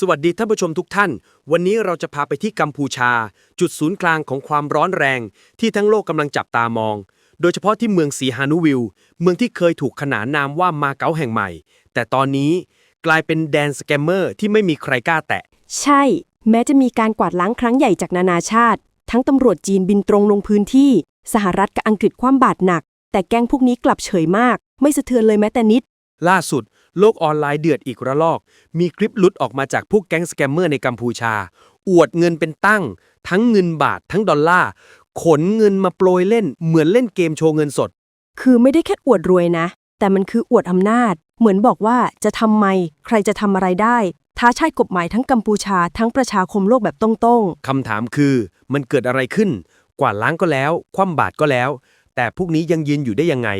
สวัสดีท่านผู้ชมทุกท่าน วันนี้เราจะพาไปที่กัมพูชา จุดศูนย์กลางของความร้อนแรง ที่ทั้งโลกกำลังจับตามอง โดยเฉพาะที่เมืองสีฮานุวิล เมืองที่เคยถูกขนานนามว่ามาเก๊าแห่งใหม่ แต่ตอนนี้กลายเป็นแดนสแกมเมอร์ที่ไม่มีใครกล้าแตะ ใช่ แม้จะมีการกวาดล้างครั้งใหญ่จากนานาชาติ ทั้งตำรวจจีนบินตรงลงพื้นที่ สหรัฐกับอังกฤษคว่ำบาตรหนัก แต่แก๊งพวกนี้กลับเฉยมาก ไม่สะเทือนเลยแม้แต่นิด ล่าสุด โลกออนไลน์เดือดอีกระลอก มีคลิปหลุดออกมาจากพวกแก๊งสแกมเมอร์ในกัมพูชา อวดเงินเป็นตั้ง ทั้งเงินบาททั้งดอลลาร์ ขนเงินมาโปรยเล่น เหมือนเล่นเกมโชว์เงินสด คือไม่ได้แค่อวดรวยนะ แต่มันคืออวดอำนาจ เหมือนบอกว่าจะทำไม ใครจะทำอะไรได้ ท้าชายกฎหมายทั้งกัมพูชาทั้งประชาคมโลกแบบตรงคำถามคือมันเกิดอะไรขึ้น กวาดล้างก็แล้ว คว่ำบาตรก็แล้ว แต่พวกนี้ยังยืนอยู่ได้ยังไง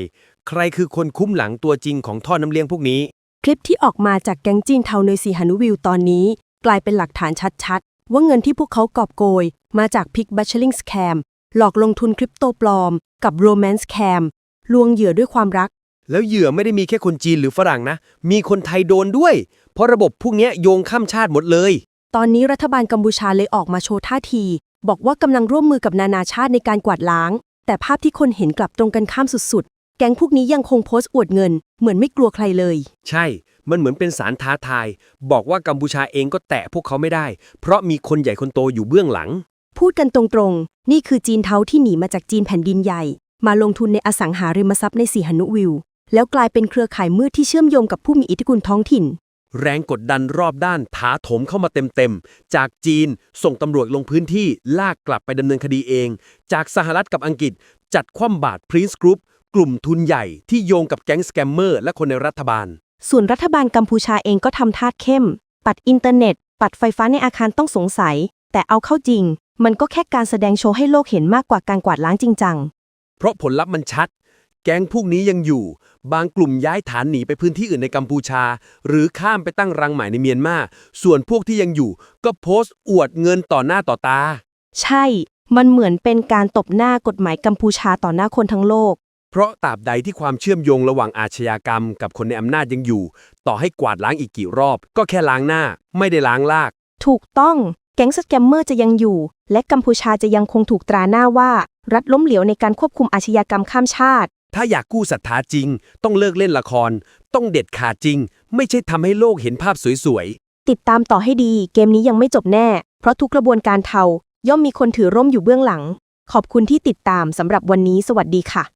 ใครคือคนคุ้มหลังตัวจริงของท่อน้ำเลี้ยงพวกนี้ๆคลิปที่ออกมาจากแก๊งจีนเทาในซีฮานุวิลตอนนี้ กลายเป็นหลักฐานชัดๆ ว่าเงินที่พวกเขากอบโกย มาจากพิกบัชเชลิงสแคมหลอกลงทุนคริปโตปลอม กับโรแมนส์แคมลวงเหยื่อด้วยความรัก แล้วเหยื่อไม่ได้มีแค่คนจีนหรือฝรั่งนะ มีคนไทยโดนด้วย เพราะระบบพวกเนี้ยโยงข้ามชาติหมดเลย ตอนนี้รัฐบาลกัมพูชาเลยออกมาโชว์ท่าที บอกว่ากำลังร่วมมือกับนานาชาติในการกวาดล้าง แต่ภาพที่คนเห็นกลับตรงกันข้ามสุดๆ แก๊งพวกนี้ยังคงโพสต์อวดเงิน เหมือนไม่กลัวใครเลย ใช่ มันเหมือนเป็นสารท้าทาย บอกว่ากัมพูชาเองก็แตะพวกเขาไม่ได้ เพราะมีคนใหญ่คนโตอยู่เบื้องหลัง พูดกันตรงๆ นี่คือจีนเทาที่หนีมาจากจีนแผ่นดินใหญ่ มาลงทุนในอสังหาริมทรัพย์ในสีหนุวิว แล้วกลายเป็นเครือข่ายมืดที่เชื่อมโยงกับผู้มีอิทธิพลท้องถิ่น แรงกดดันรอบด้านถาโถมเข้ามาเต็มๆ จากจีนส่งตำรวจลงพื้นที่ลากกลับไปดำเนินคดีเอง จากสหรัฐกับอังกฤษจัดคว่ำบาตร Prince Group ก ลุ่มทุนใหญ่ที่โยงกับแก๊งสแกมเมอร์และคนในรัฐบาล ส่วนรัฐบาลกัมพูชาเองก็ทำทาสเข้ม ปัดอินเทอร์เน็ต ปัดไฟฟ้าในอาคารต้องสงสัย แต่เอาเข้าจริง มันก็แค่การแสดงโชว์ให้โลกเห็นมากกว่าการกวาดล้างจริงจังเพราะผลลัพธ์มันชัด แก๊งพวกนี้ยังอยู่ บางกลุ่มย้ายฐานหนีไปพื้นที่อื่นในกัมพูชา หรือข้ามไปตั้งรังใหม่ในเมียนมา ส่วนพวกที่ยังอยู่ ก็โพสต์อวดเงินต่อหน้าต่อตา ใช่ มันเหมือนเป็นการตบหน้ากฎหมายกัมพูชาต่อหน้าคนทั้งโลก เพราะตราบใดที่ความเชื่อมโยงระหว่างอาชญากรรม กับคนในอำนาจยังอยู่ ต่อให้กวาดล้างอีกกี่รอบ ก็แค่ล้างหน้า ไม่ได้ล้างลาก ถูกต้องแก๊งสแกมเมอร์จะยังอยู่ และกัมพูชาจะยังคงถูกตราหน้าว่า รัฐล้มเหลวในการควบคุมอาชญากรรมข้ามชาติ ถ้าอยากกู้ศรัทธาจริง ต้องเลิกเล่นละคร ต้องเด็ดขาดจริง ไม่ใช่ทำให้โลกเห็นภาพสวยๆติดตามต่อให้ดี เกมนี้ยังไม่จบแน่ เพราะทุกกระบวนการเทา ย่อมมีคนถือร่มอยู่เบื้องหลัง ขอบคุณที่ติดตามสำหรับวันนี้ สวัสดีค่ะ